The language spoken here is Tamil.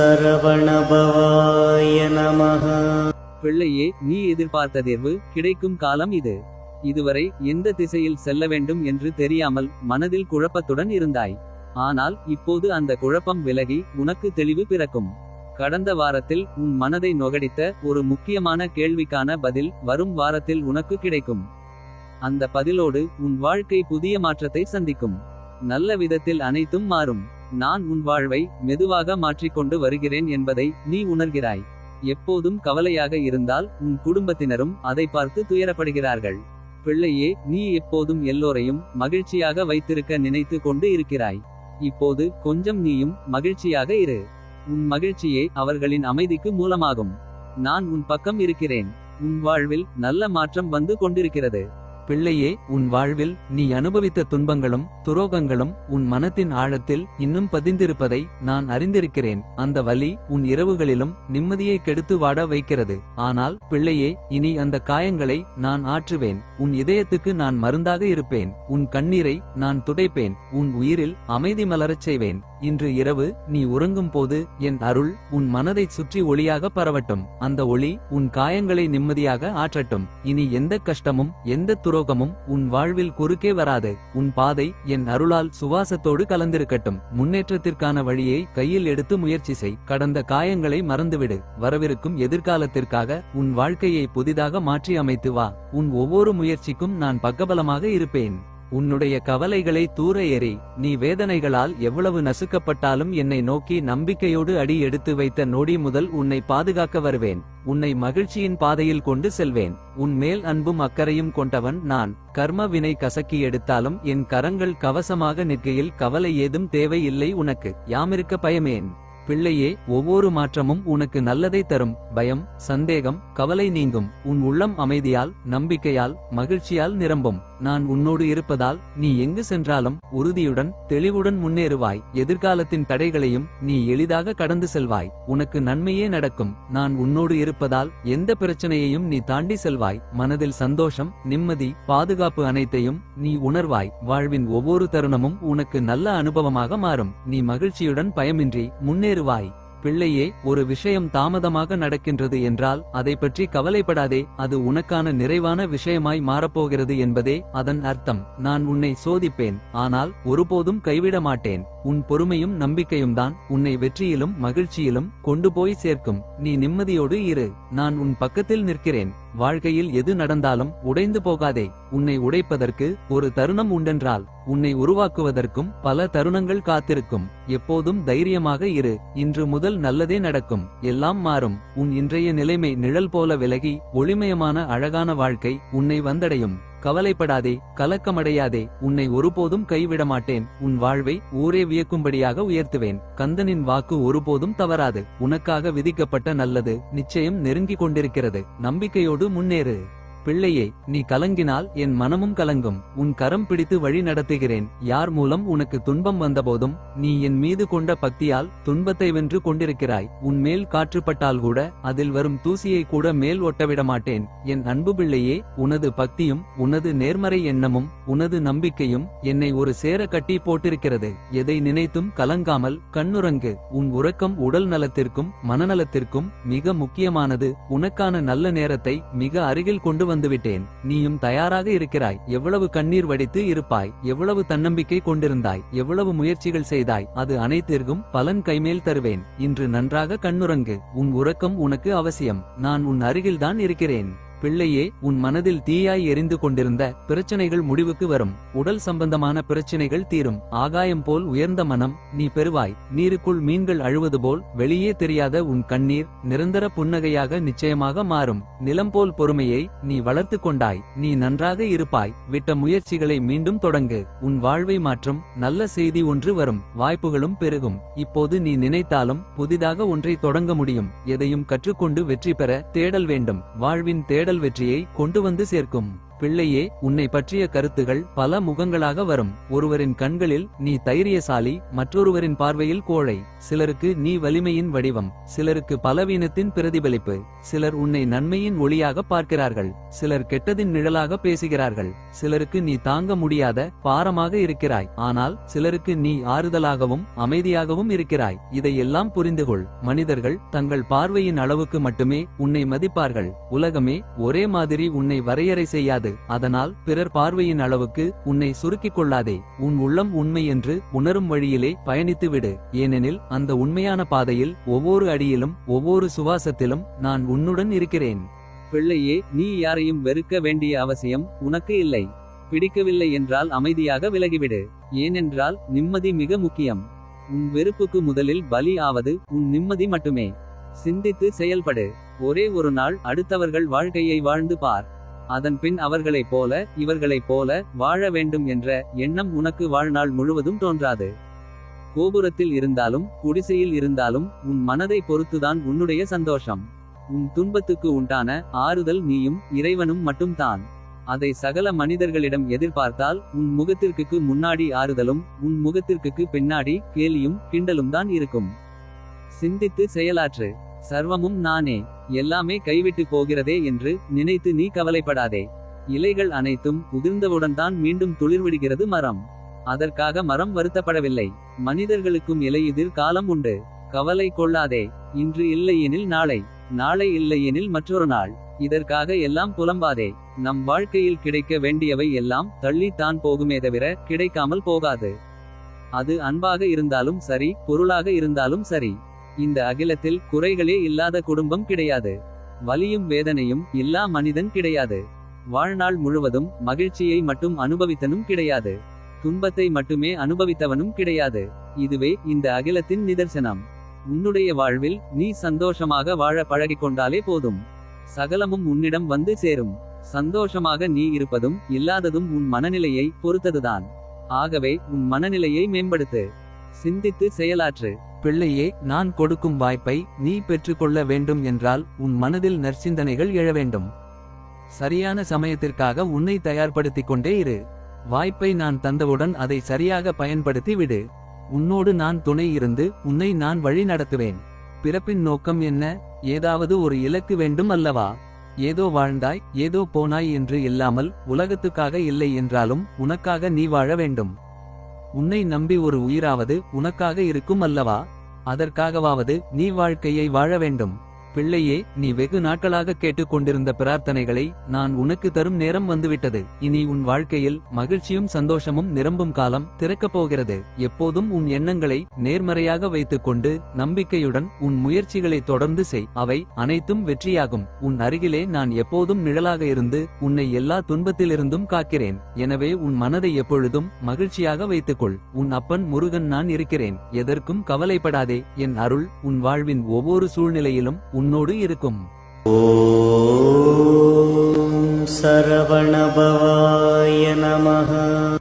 சரவணபவாய நமக பிள்ளையே நீ எதிர்பார்த்த தேர்வு கிடைக்கும் காலம் இது. இதுவரை எந்த திசையில் செல்ல வேண்டும் என்று தெரியாமல் மனதில் குழப்பத்துடன் இருந்தாய். ஆனால் இப்போது அந்த குழப்பம் விலகி உனக்கு தெளிவு பிறக்கும். கடந்த வாரத்தில் உன் மனதை நொகடித்த ஒரு முக்கியமான கேள்விக்கான பதில் வரும் வாரத்தில் உனக்கு கிடைக்கும். அந்த பதிலோடு உன் வாழ்க்கை புதிய மாற்றத்தை சந்திக்கும். நல்ல விதத்தில் அனைத்தும் மாறும். நான் உன் வாழ்வை மெதுவாக மாற்றிக்கொண்டு வருகிறேன் என்பதை நீ உணர்கிறாய். எப்போதும் கவலையாக இருந்தால் உன் குடும்பத்தினரும் அதை பார்த்து துயரப்படுகிறார்கள். பிள்ளையே நீ எப்போதும் எல்லோரையும் மகிழ்ச்சியாக வைத்திருக்க நினைத்து கொண்டு இருக்கிறாய். இப்போது கொஞ்சம் நீயும் மகிழ்ச்சியாக இரு. உன் மகிழ்ச்சியே அவர்களின் அமைதிக்கு மூலமாகும். நான் உன் பக்கம் இருக்கிறேன். உன் வாழ்வில் நல்ல மாற்றம் வந்து கொண்டிருக்கிறது. பிள்ளையே உன் வாழ்வில் நீ அனுபவித்த துன்பங்களும் துரோகங்களும் உன் மனத்தின் ஆழத்தில் இன்னும் பதிந்திருப்பதை நான் அறிந்திருக்கிறேன். அந்த வலி உன் இரவுகளிலும் நிம்மதியை கெடுத்து வாட வைக்கிறது. ஆனால் பிள்ளையே இனி அந்த காயங்களை நான் ஆற்றுவேன். உன் இதயத்துக்கு நான் மருந்தாக இருப்பேன். உன் கண்ணீரை நான் துடைப்பேன். உன் உயிரில் அமைதி மலரச் செய்வேன். இன்று இரவு நீ உறங்கும் போது என் அருள் உன் மனதைச் சுற்றி ஒளியாக பரவட்டும். அந்த ஒளி உன் காயங்களை நிம்மதியாக ஆற்றட்டும். இனி எந்த கஷ்டமும் எந்த துரோகமும் உன் வாழ்வில் குறுக்கே வராது. உன் பாதை என் அருளால் சுவாசத்தோடு கலந்திருக்கட்டும். முன்னேற்றத்திற்கான வழியை கையில் எடுத்து முயற்சி செய். கடந்த காயங்களை மறந்துவிடு. வரவிருக்கும் எதிர்காலத்திற்காக உன் வாழ்க்கையை புதிதாக மாற்றி அமைத்து வா. உன் ஒவ்வொரு முயற்சிக்கும் நான் பக்கபலமாக இருப்பேன். உன்னுடைய கவலைகளை தூர எறி நீ வேதனைகளால் எவ்வளவு நசுக்கப்பட்டாலும் என்னை நோக்கி நம்பிக்கையோடு அடி எடுத்து வைத்த நொடி முதல் உன்னை பாதுகாக்க வருவேன். உன்னை மகிழ்ச்சியின் பாதையில் கொண்டு செல்வேன். உன் மேல் அன்பும் அக்கறையும் கொண்டவன் நான். கர்ம வினை கசக்கி எடுத்தாலும் என் கரங்கள் கவசமாக நிற்கையில் கவலை ஏதும் தேவை இல்லை உனக்கு. யாமிருக்க பயமேன். பிள்ளையே ஒவ்வொரு மாற்றமும் உனக்கு நல்லதை தரும். பயம் சந்தேகம் கவலை நீங்கும். உன் உள்ளம் அமைதியால் நம்பிக்கையால் மகிழ்ச்சியால் நிரம்பும். நான் உன்னோடு இருப்பதால் நீ எங்கு சென்றாலும் உறுதியுடன் தெளிவுடன் முன்னேறுவாய். எதிர்காலத்தின் தடைகளையும் நீ எளிதாக கடந்து செல்வாய். உனக்கு நன்மையே நடக்கும். நான் உன்னோடு இருப்பதால் எந்த பிரச்சனையையும் நீ தாண்டி செல்வாய். மனதில் சந்தோஷம் நிம்மதி பாதுகாப்பு அனைத்தையும் நீ உணர்வாய். வாழ்வின் ஒவ்வொரு தருணமும் உனக்கு நல்ல அனுபவமாக மாறும். நீ மகிழ்ச்சியுடன் பயமின்றி முன்னேறுவாய். பிள்ளையே ஒரு விஷயம் தாமதமாக நடக்கின்றது என்றால் அதை பற்றி கவலைப்படாதே அது உனக்கான நிறைவான விஷயமாய் மாறப்போகிறது என்பதே அதன் அர்த்தம். நான் உன்னை சோதிப்பேன் ஆனால் ஒருபோதும் கைவிட மாட்டேன் உன் பொறுமையும் நம்பிக்கையும் தான் உன்னை வெற்றியிலும் மகிழ்ச்சியிலும் கொண்டு போய் சேர்க்கும். நீ நிம்மதியோடு இரு. நான் உன் பக்கத்தில் நிற்கிறேன். வாழ்க்கையில் எது நடந்தாலும் உடைந்து போகாதே. உன்னை உடைப்பதற்கு ஒரு தருணம் உண்டென்றால் உன்னை உருவாக்குவதற்கும் பல தருணங்கள் காத்திருக்கும். எப்போதும் தைரியமாக இரு. இன்று முதல் நல்லதே நடக்கும். எல்லாம் மாறும். உன் இன்றைய நிலைமை நிழல் போல விலகி ஒளிமயமான அழகான வாழ்க்கை உன்னை வந்தடையும். கவலைப்படாதே கலக்கமடையாதே உன்னை ஒருபோதும் கைவிட மாட்டேன் உன் வாழ்வை ஊரே வியக்கும்படியாக உயர்த்துவேன். கந்தனின் வாக்கு ஒருபோதும் தவறாது. உனக்காக விதிக்கப்பட்ட நல்லது நிச்சயம் நெருங்கிக் கொண்டிருக்கிறது. நம்பிக்கையோடு முன்னேறு. பிள்ளையே நீ கலங்கினால் என் மனமும் கலங்கும். உன் கரம் பிடித்து வழி நடத்துகிறேன். யார் மூலம் உனக்கு துன்பம் வந்தபோதும் நீ என் மீது கொண்ட பக்தியால் துன்பத்தை வென்று கொண்டிருக்கிறாய். உன் மேல் காற்றுப்பட்டால் கூட அதில் வரும் தூசியை கூட மேல் ஒட்டவிட மாட்டேன் என் அன்பு பிள்ளையே உனது பக்தியும் உனது நேர்மறை எண்ணமும் உனது நம்பிக்கையும் என்னை ஒரு சேர கட்டி போட்டிருக்கிறது. எதை நினைத்தும் கலங்காமல் கண்ணுறங்கு. உன் உறக்கம் உடல் நலத்திற்கும் மனநலத்திற்கும் மிக முக்கியமானது. உனக்கான நல்ல நேரத்தை மிக அருகில் கொண்டு வந்துவிட்டேன். நீயும் தயாராக இருக்கிறாய். எவ்வளவு கண்ணீர் வடித்து இருப்பாய். எவ்வளவு தன்னம்பிக்கை கொண்டிருந்தாய். எவ்வளவு முயற்சிகள் செய்தாய். அது அனைத்திற்கும் பலன் கைமேல் தருவேன். இன்று நன்றாக கண்ணுறங்கு. உன் உறக்கம் உனக்கு அவசியம். நான் உன் அருகில்தான் இருக்கிறேன். பிள்ளையே உன் மனதில் தீயாய் எரிந்து கொண்டிருந்த பிரச்சனைகள் முடிவுக்கு வரும். உடல் சம்பந்தமான பிரச்சனைகள் தீரும். ஆகாயம் போல் உயர்ந்த மனம் நீ பெறுவாய். நீருக்குள் மீன்கள் அழுவது போல் வெளியே தெரியாத உன் கண்ணீர் நிரந்தர புன்னகையாக நிச்சயமாக மாறும். நிலம் போல் பொறுமையை நீ வளர்த்து கொண்டாய். நீ நன்றாக இருப்பாய். விட்ட முயற்சிகளை மீண்டும் தொடங்கு. உன் வாழ்வை மாற்றும் நல்ல செய்தி ஒன்று வரும். வாய்ப்புகளும் பெருகும். இப்போது நீ நினைத்தாலும் புதிதாக ஒன்றை தொடங்க முடியும். எதையும் கற்றுக்கொண்டு வெற்றி பெற தேடல் வேண்டும். வாழ்வின் தேடல் வெற்றியை கொண்டு வந்து சேர்க்கும். பிள்ளையே உன்னை பற்றிய கருத்துகள் பல முகங்களாக வரும். ஒருவரின் கண்களில் நீ தைரியசாலி மற்றொருவரின் பார்வையில் கோழை. சிலருக்கு நீ வலிமையின் வடிவம். சிலருக்கு பலவீனத்தின் பிரதிபலிப்பு. சிலர் உன்னை நன்மையின் ஒளியாக பார்க்கிறார்கள். சிலர் கெட்டதின் நிழலாக பேசுகிறார்கள். சிலருக்கு நீ தாங்க முடியாத பாரமாக இருக்கிறாய். ஆனால் சிலருக்கு நீ ஆறுதலாகவும் அமைதியாகவும் இருக்கிறாய். இதையெல்லாம் புரிந்துகொள். மனிதர்கள் தங்கள் பார்வையின் அளவுக்கு மட்டுமே உன்னை மதிப்பார்கள். உலகமே ஒரே மாதிரி உன்னை வரையறை செய்யாது. அதனால் பிறர் பார்வையின் அளவுக்கு உன்னை சுருக்கிக் கொள்ளாதே. உன் உள்ளம் உண்மை என்று உணரும் வழியிலே பயணித்து விடு. ஏனெனில் அந்த உண்மையான பாதையில் ஒவ்வொரு அடியிலும் ஒவ்வொரு சுவாசத்திலும் நான் உன்னுடன் இருக்கிறேன். பிள்ளையே நீ யாரையும் வெறுக்க வேண்டிய அவசியம் உனக்கு இல்லை. பிடிக்கவில்லை என்றால் அமைதியாக விலகிவிடு. ஏனென்றால் நிம்மதி மிக முக்கியம். உன் வெறுப்புக்கு முதலில் பலி ஆவது உன் நிம்மதி மட்டுமே. சிந்தித்து செயல்படு. ஒரே ஒரு நாள் அடுத்தவர்கள் வாழ்க்கையை வாழ்ந்து பார். அதன் பின் அவர்களைப் போல இவர்களைப் போல வாழ வேண்டும் என்ற எண்ணம் உனக்கு வாழ்நாள் முழுவதும் தோன்றாது. கோபுரத்தில் இருந்தாலும் குடிசையில் இருந்தாலும் உன் மனதை பொறுத்துதான் உன்னுடைய சந்தோஷம். உன் துன்பத்துக்கு உண்டான ஆறுதல் நீயும் இறைவனும் மட்டும்தான். அதை சகல மனிதர்களிடம் எதிர்பார்த்தால் உன் முகத்திற்கு முன்னாடி ஆறுதலும் உன் முகத்திற்கு பின்னாடி கேலியும் கிண்டலும் தான் இருக்கும். சிந்தித்து செயலாற்று. சர்வமும் நானே எல்லாமே கைவிட்டு போகிறதே என்று நினைத்து நீ கவலைப்படாதே. இலைகள் அனைத்தும் உதிர்ந்தவுடன் தான் மீண்டும் துளிர்விடுகிறது மரம். அதற்காக மரம் வருத்தப்படவில்லை. மனிதர்களுக்கும் இலையுதிர் காலம் உண்டு. கவலை கொள்ளாதே இன்று இல்லையெனில் நாளை நாளை இல்லையெனில் மற்றொரு நாள். இதற்காக எல்லாம் புலம்பாதே. நம் வாழ்க்கையில் கிடைக்க வேண்டியவை எல்லாம் தள்ளித்தான் போகுமே தவிர கிடைக்காமல் போகாது. அது அன்பாக இருந்தாலும் சரி பொருளாக இருந்தாலும் சரி. இந்த அகிலத்தில் குறைகளே இல்லாத குடும்பம் கிடையாது. வலியும் வேதனையும் இல்லா மனிதன் கிடையாது. வாழ்நாள் முழுவதும் மகிழ்ச்சியை மட்டும் அனுபவித்தனும் கிடையாது. துன்பத்தை மட்டுமே அனுபவித்தவனும் கிடையாது. இதுவே இந்த அகிலத்தின் நிதர்சனம். உன்னுடைய வாழ்வில் நீ சந்தோஷமாக வாழ பழகிக்கொண்டாலே போதும். சகலமும் உன்னிடம் வந்து சேரும். சந்தோஷமாக நீ இருப்பதும் இல்லாததும் உன் மனநிலையை பொறுத்ததுதான். ஆகவே உன் மனநிலையை மேம்படுத்து. சிந்தித்து செயலாற்று. பிள்ளையே நான் கொடுக்கும் வாய்ப்பை நீ பெற்றுக்கொள்ள வேண்டும் என்றால் உன் மனதில் நற்சிந்தனைகள் எழ வேண்டும். சரியான சமயத்திற்காக உன்னை தயார்படுத்திக் கொண்டே இரு. வாய்ப்பை நான் தந்தவுடன் அதை சரியாக பயன்படுத்தி விடு. உன்னோடு நான் துணை இருந்து உன்னை நான் வழி நடத்துவேன். பிறப்பின் நோக்கம் என்ன? ஏதாவது ஒரு இலக்கு வேண்டும் அல்லவா? ஏதோ வாழ்ந்தாய் ஏதோ போனாய் என்று இல்லாமல் உலகத்துக்காக இல்லை என்றாலும் உனக்காக நீ வாழ வேண்டும். உன்னை நம்பி ஒரு உயிராவது உனக்காக இருக்கும் அல்லவா? அதற்காகவாவது நீ வாழ்க்கையை வாழ வேண்டும். பிள்ளையே நீ வெகு நாட்களாக கேட்டுக்கொண்டிருந்த பிரார்த்தனைகளை நான் உனக்கு தரும் நேரம் வந்துவிட்டது. இனி உன் வாழ்க்கையில் மகிழ்ச்சியும் சந்தோஷமும் நிரம்பும் காலம் திறக்கப் போகிறது. எப்போதும் உன் எண்ணங்களை நேர்மறையாக வைத்துக்கொண்டு நம்பிக்கையுடன் உன் முயற்சிகளை தொடர்ந்து செய். அவை அனைத்தும் வெற்றியாகும். உன் அருகிலே நான் எப்போதும் நிழலாக இருந்து உன்னை எல்லா துன்பத்திலிருந்தும் காக்கிறேன். எனவே உன் மனதை எப்பொழுதும் மகிழ்ச்சியாக வைத்துக்கொள். உன் அப்பன் முருகன் நான் இருக்கிறேன். எதற்கும் கவலைப்படாதே. என் அருள் உன் வாழ்வின் ஒவ்வொரு சூழ்நிலையிலும் உன்னோடு இருக்கும். சரவணபவாய நமஹ.